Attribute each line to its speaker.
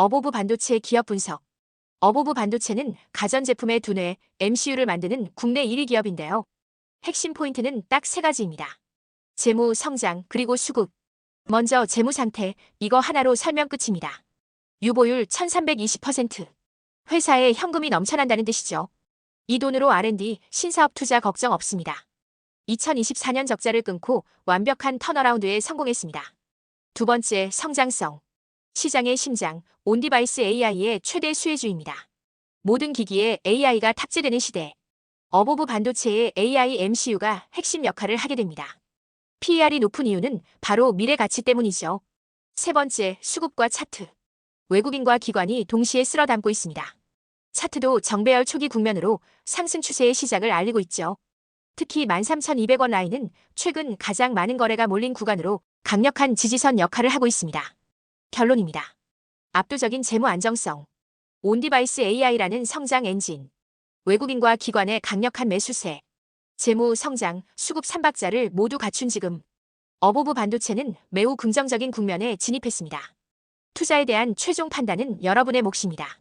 Speaker 1: 어보브 반도체 기업 분석. 어보브 반도체는 가전제품의 두뇌, MCU를 만드는 국내 1위 기업인데요. 핵심 포인트는 딱 세 가지입니다. 재무, 성장, 그리고 수급. 먼저 재무 상태, 이거 하나로 설명 끝입니다. 유보율 1320%. 회사에 현금이 넘쳐난다는 뜻이죠. 이 돈으로 R&D, 신사업 투자 걱정 없습니다. 2024년 적자를 끊고 완벽한 턴어라운드에 성공했습니다. 두 번째, 성장성. 시장의 심장, 온디바이스 AI의 최대 수혜주입니다. 모든 기기에 AI가 탑재되는 시대. 어보브 반도체의 AI MCU가 핵심 역할을 하게 됩니다. PER이 높은 이유는 바로 미래 가치 때문이죠. 세 번째, 수급과 차트. 외국인과 기관이 동시에 쓸어 담고 있습니다. 차트도 정배열 초기 국면으로 상승 추세의 시작을 알리고 있죠. 특히 13,200원 라인은 최근 가장 많은 거래가 몰린 구간으로 강력한 지지선 역할을 하고 있습니다. 결론입니다. 압도적인 재무 안정성. 온디바이스 AI라는 성장 엔진. 외국인과 기관의 강력한 매수세. 재무, 성장, 수급 3박자를 모두 갖춘 지금. 어보브 반도체는 매우 긍정적인 국면에 진입했습니다. 투자에 대한 최종 판단은 여러분의 몫입니다.